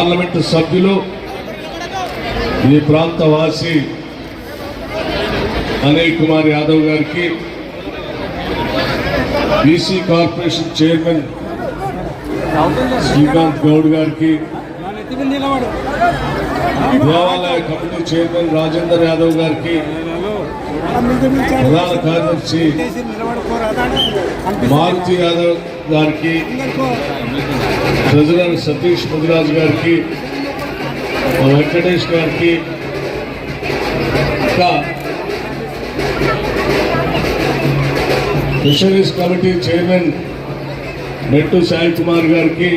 Parliament సభ్యులు ఈ ప్రాంత వాసి అనిల్ కుమార్ యాదవ్ గారికి BC corporation chairman Srikanth Goud గారికి దేవాలయ కమిటీ చైర్మన్ రాజేందర్ యాదవ్ గారికి ప్రధాన కార్యదర్శి మారుతి యాదవ్ గారికి ట్రెజరర్ సతీష్ ముదిరాజ్ గారికి వెంకటేష్ గారికి ఇంకా fisheries committee chairman Nettu Sai Kumar గారికి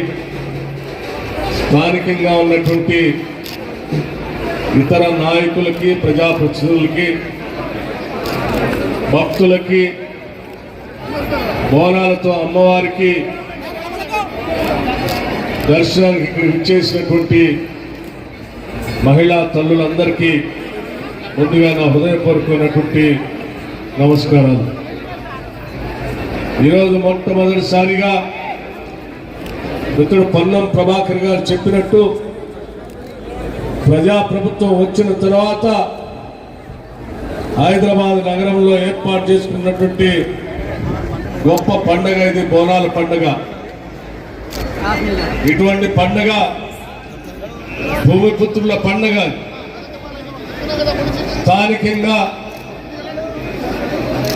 స్థానికంగా ఉన్నటువంటి ఇతర నాయకులకి ప్రజాప్రతినిధులకి భక్తులకి బోనాలతో అమ్మవారికి దర్శనానికి ఇక్కడ ఇచ్చేసినటువంటి మహిళా తల్లులందరికీ ముందుగా నా హృదయపూర్వకమైనటువంటి నమస్కారాలు. ఈరోజు మొట్టమొదటిసారిగా మిత్రుడు పొన్నం ప్రభాకర్ గారు చెప్పినట్టు ప్రజాప్రభుత్వం వచ్చిన తర్వాత హైదరాబాద్ నగరంలో ఏర్పాటు చేసుకున్నటువంటి గొప్ప పండగ ఇది బోనాల పండగ. ఇటువంటి పండగ భూమిపుత్రుల పండగ. స్థానికంగా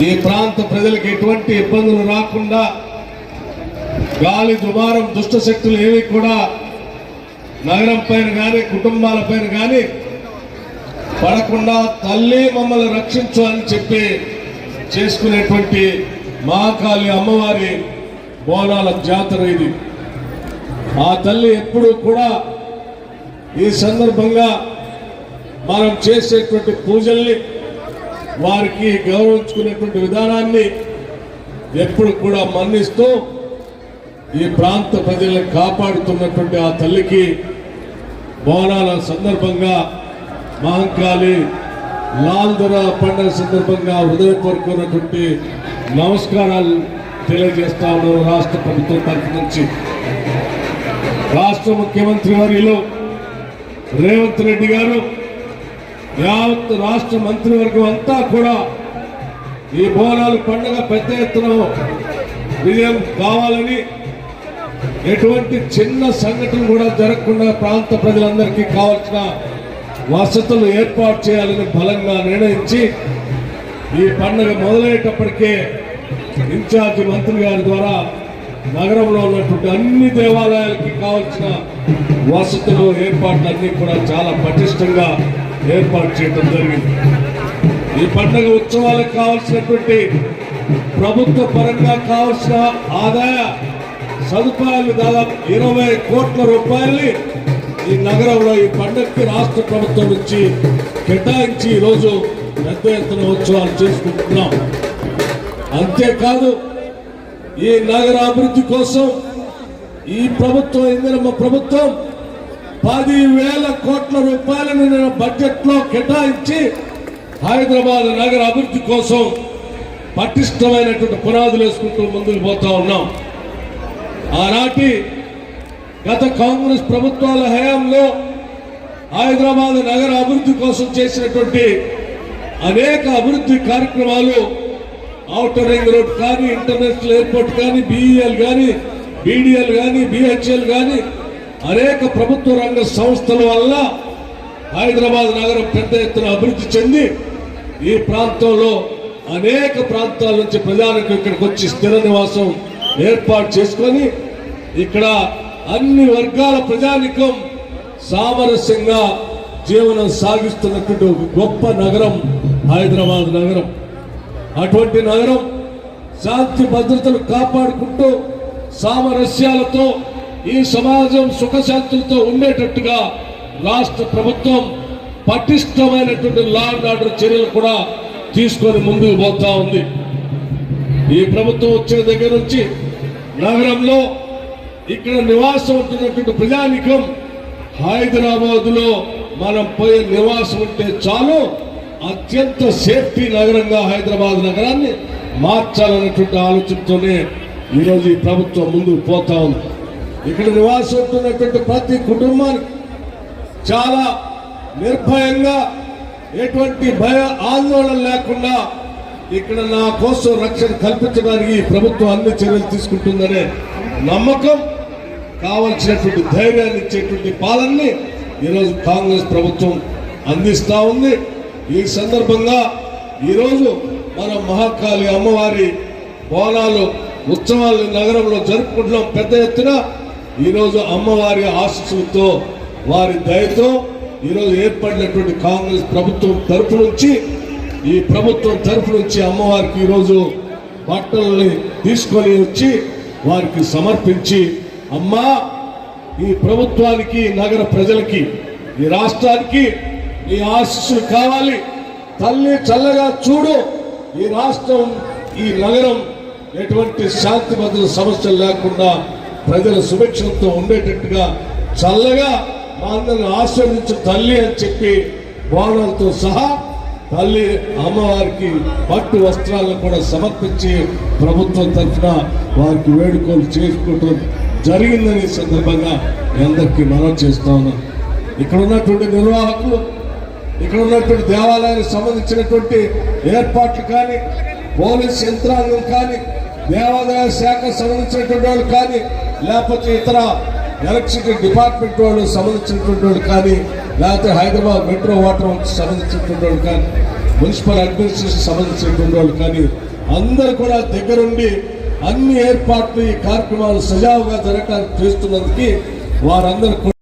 ఈ ప్రాంత ప్రజలకు ఎటువంటి ఇబ్బందులు రాకుండా గాలి దుమారం దుష్ట శక్తులు ఏవి కూడా నగరం పైన కానీ కుటుంబాల పైన కానీ పడకుండా తల్లి మమ్మల్ని రక్షించు అని చెప్పి చేసుకునేటువంటి మహాకాళి అమ్మవారి బోనాల జాతర ఇది. ఆ తల్లి ఎప్పుడు కూడా ఈ సందర్భంగా మనం చేసేటువంటి పూజల్ని వారికి గౌరవించుకునేటువంటి విధానాన్ని ఎప్పుడు కూడా మన్నిస్తూ ఈ ప్రాంత ప్రజల్ని కాపాడుతున్నటువంటి ఆ తల్లికి బోనాల సందర్భంగా మహంకాళి లాల్ దొర పండుగ సందర్భంగా హృదయపూర్వకమైనటువంటి నమస్కారాలు తెలియజేస్తా ఉన్నారు రాష్ట్ర ప్రభుత్వం తరఫు నుంచి. రాష్ట్ర ముఖ్యమంత్రి వారిలో రేవంత్ రెడ్డి గారు యావత్ రాష్ట్ర మంత్రివర్గం అంతా కూడా ఈ బోనాలు పండుగ పెద్ద ఎత్తున విజయం కావాలని ఎటువంటి చిన్న సంఘటన కూడా జరగకుండా ప్రాంత ప్రజలందరికీ కావాల్సిన వసతులు ఏర్పాటు చేయాలని బలంగా నిర్ణయించి ఈ పండుగ మొదలయ్యేటప్పటికే ఇన్ఛార్జ్ మంత్రి గారి ద్వారా నగరంలో ఉన్నటువంటి అన్ని దేవాలయాలకి కావాల్సిన వసతులు ఏర్పాట్లు అన్నీ కూడా చాలా పటిష్టంగా ఏర్పాటు చేయడం జరిగింది. ఈ పండుగ ఉత్సవాలకు కావలసినటువంటి ప్రభుత్వ పరంగా కావలసిన ఆదాయ సదుపాయాలు దాదాపు ఇరవై కోట్ల రూపాయల్ని ఈ నగరంలో ఈ పండుగకి రాష్ట్ర ప్రభుత్వం నుంచి కేటాయించి ఈరోజు పెద్ద ఎత్తున ఉత్సవాలు చేసుకుంటున్నాం. అంతేకాదు ఈ నగర అభివృద్ధి కోసం ఈ ప్రభుత్వం ఇందిరమ్మ ప్రభుత్వం పది వేల కోట్ల రూపాయలను నేను బడ్జెట్లో కేటాయించి హైదరాబాద్ నగర అభివృద్ధి కోసం పటిష్టమైనటువంటి పునాదులు వేసుకుంటూ ముందుకు పోతా ఉన్నాం. ఆనాటి గత కాంగ్రెస్ ప్రభుత్వాల హయాంలో హైదరాబాద్ నగర అభివృద్ధి కోసం చేసినటువంటి అనేక అభివృద్ధి కార్యక్రమాలు ఔటర్ రింగ్ రోడ్ కానీ ఇంటర్నేషనల్ ఎయిర్పోర్ట్ కానీ బిఈఎల్ కానీ బీడీఎల్ కానీ బిహెచ్ఎల్ కానీ అనేక ప్రభుత్వ రంగ సంస్థల వల్ల హైదరాబాద్ నగరం పెద్ద ఎత్తున అభివృద్ధి చెంది ఈ ప్రాంతంలో అనేక ప్రాంతాల నుంచి ప్రజానికి ఇక్కడికి వచ్చి స్థిర నివాసం ఏర్పాటు చేసుకొని ఇక్కడ అన్ని వర్గాల ప్రజానికం సామరస్యంగా జీవనం సాగిస్తున్నటువంటి గొప్ప నగరం హైదరాబాద్ నగరం. అటువంటి నగరం శాంతి భద్రతలు కాపాడుకుంటూ సామరస్యాలతో ఈ సమాజం సుఖశాంతులతో ఉండేటట్టుగా రాష్ట్ర ప్రభుత్వం పటిష్టమైనటువంటి లా అండ్ ఆర్డర్ చర్యలు కూడా తీసుకొని ముందుకు పోతా ఉంది. ఈ ప్రభుత్వం వచ్చే దగ్గర నుంచి నగరంలో ఇక్కడ నివాసం ఉంటున్నటువంటి ప్రజానికం హైదరాబాద్లో మనం పోయే నివాసం ఉంటే చాలు అత్యంత సేఫ్టీ నగరంగా హైదరాబాద్ నగరాన్ని మార్చాలన్నటువంటి ఆలోచనతోనే ఈరోజు ఈ ప్రభుత్వం ముందుకు పోతా ఉంది. ఇక్కడ నివాసం ఉంటున్నటువంటి ప్రతి కుటుంబానికి చాలా నిర్భయంగా ఎటువంటి భయ ఆందోళన లేకుండా ఇక్కడ నా కోసం రక్షణ కల్పించడానికి ఈ ప్రభుత్వం అన్ని చర్యలు తీసుకుంటుందనే నమ్మకం కావలసినటువంటి ధైర్యాన్ని ఇచ్చేటువంటి పాలనని ఈరోజు కాంగ్రెస్ ప్రభుత్వం అందిస్తూ ఉంది. ఈ సందర్భంగా ఈరోజు మన మహాకాళి అమ్మవారి బోనాలు ఉత్సవాలు నగరంలో జరుపుకుంటున్నాం. పెద్ద ఎత్తున ఈరోజు అమ్మవారి ఆశీస్సులతో వారి దయతో ఈరోజు ఏర్పడినటువంటి కాంగ్రెస్ ప్రభుత్వం తరఫు నుంచి ఈ ప్రభుత్వం తరఫు నుంచి అమ్మవారికి ఈరోజు బట్టలని తీసుకొని వచ్చి వారికి సమర్పించి అమ్మా ఈ ప్రభుత్వానికి నగర ప్రజలకి ఈ రాష్ట్రానికి నీ ఆశీస్సులు కావాలి. తల్లి చల్లగా చూడు. ఈ రాష్ట్రం ఈ నగరం ఎటువంటి శాంతి భద్రత సమస్యలు లేకుండా ప్రజల సుభిక్షంతో ఉండేటట్టుగా చల్లగా మా అందరిని ఆశీర్వదించు తల్లి అని చెప్పి బోనాలతో సహా తల్లి అమ్మవారికి పట్టు వస్త్రాలను కూడా సమర్పించి ప్రభుత్వం తరఫున వారికి వేడుకలు చేసుకోవటం జరిగిందని సందర్భంగా మీ అందరికీ మనం చేస్తా ఉన్నాం. ఇక్కడ ఉన్నటువంటి నిర్వాహకులు ఇక్కడ ఉన్నటువంటి దేవాలయానికి సంబంధించినటువంటి ఏర్పాట్లు కానీ పోలీస్ యంత్రాంగం కానీ దేవాదాయ శాఖ సంబంధించినటువంటి వాళ్ళు కానీ లేకపోతే ఇతర ఎలక్ట్రిసిటీ డిపార్ట్మెంట్ వాళ్ళు సంబంధించినటువంటి వాళ్ళు కానీ లేకపోతే హైదరాబాద్ మెట్రో వాటర్ సంబంధించినటువంటి వాళ్ళు కానీ మున్సిపల్ అడ్మినిస్ట్రేషన్ సంబంధించినటువంటి వాళ్ళు కానీ అందరూ కూడా దగ్గరుండి అన్ని ఏర్పాట్లు ఈ కార్యక్రమాలు సజావుగా జరగడానికి చేస్తున్నందుకు వారందరూ